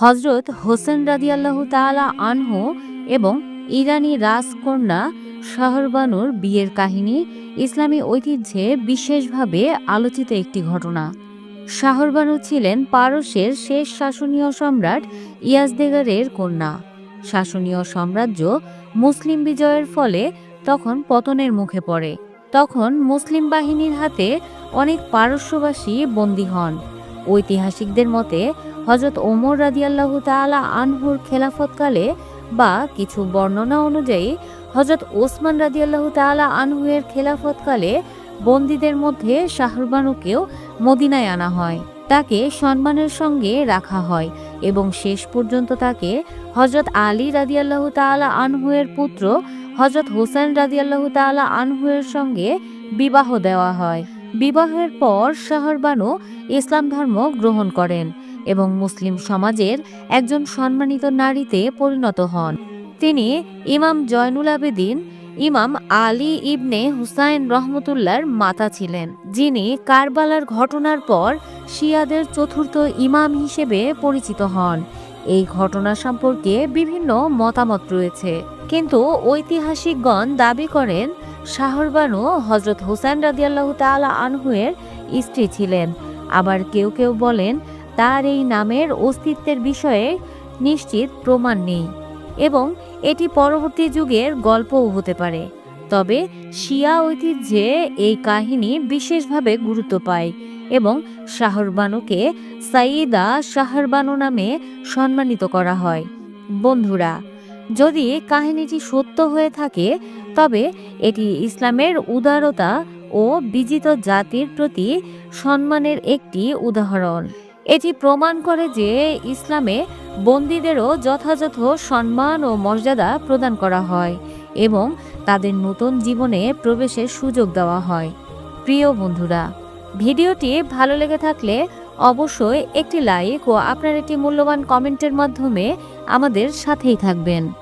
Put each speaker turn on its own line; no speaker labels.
হজরত হোসেন রাদিয়াল্লাহু তাআলা আনহু এবং ইরানি রাজকন্যা শাহরবানুর বিয়ের কাহিনী ইসলামী ঐতিহ্যে বিশেষভাবে আলোচিত একটি ঘটনা। শাহরবানু ছিলেন পারস্যের শেষ শাসনীয় সম্রাট ইয়াজদেগারের কন্যা। শাসনীয় সাম্রাজ্য মুসলিম বিজয়ের ফলে তখন পতনের মুখে পড়ে। তখন মুসলিম বাহিনীর হাতে অনেক পারস্যবাসী বন্দী হন। ঐতিহাসিকদের মতে হজরত ওমর রাদিয়াল্লাহু তাআলা আনহুর খেলাফতকালে বা কিছু বর্ণনা অনুযায়ী হজরত ওসমান রাদিয়াল্লাহু তাআলা আনহুয়ের খেলাফতকালে বন্দীদের মধ্যে শাহরবানুকেও মদিনায় আনা হয়। তাকে সম্মানের সঙ্গে রাখা হয় এবং শেষ পর্যন্ত তাকে হজরত আলী রাদিয়াল্লাহু তাআলা আনহুয়ের পুত্র হজরত হোসেন রাদিয়াল্লাহু তাআলা আনহুয়ের সঙ্গে বিবাহ দেওয়া হয়। বিবাহের পর শাহরবানু ইসলাম ধর্ম গ্রহণ করেন এবং মুসলিম সমাজের একজন সম্মানিত নারীতে পরিণত হন। তিনি ইমাম জয়নুল আবেদিন, ইমাম আলী ইবনে হুসাইন রহমতুল্লার মাতা ছিলেন, যিনি কারবালার ঘটনার পর শিয়াদের চতুর্থ ইমাম হিসেবে পরিচিত হন। এই ঘটনা সম্পর্কে বিভিন্ন মতামত রয়েছে। কিন্তু ঐতিহাসিকগণ দাবি করেন শাহরবানু হজরত হোসেন রাদিয়াল্লাহু তাআলা আনহুয়ের স্ত্রী ছিলেন। আবার কেউ কেউ বলেন, তার এই নামের অস্তিত্বের বিষয়ে নিশ্চিত প্রমাণ নেই এবং এটি পরবর্তী যুগের গল্পও হতে পারে। তবে শিয়া ঐতিহ্যে এই কাহিনী বিশেষভাবে গুরুত্ব পায় এবং শাহরবানুকে সাইদা শাহরবানু নামে সম্মানিত করা হয়। বন্ধুরা যদি কাহিনীটি সত্য হয়ে থাকে, তবে এটি ইসলামের উদারতা ও বিজিত জাতির প্রতি সম্মানের একটি উদাহরণ। এটি প্রমাণ করে যে ইসলামে বন্দীদেরও যথাযথ সম্মান ও মর্যাদা প্রদান করা হয় এবং তাদের নতুন জীবনে প্রবেশের সুযোগ দেওয়া হয়। প্রিয় বন্ধুরা, ভিডিওটি ভালো লেগে থাকলে অবশ্যই একটি লাইক ও আপনার একটি মূল্যবান কমেন্টের মাধ্যমে আমাদের সাথেই থাকবেন।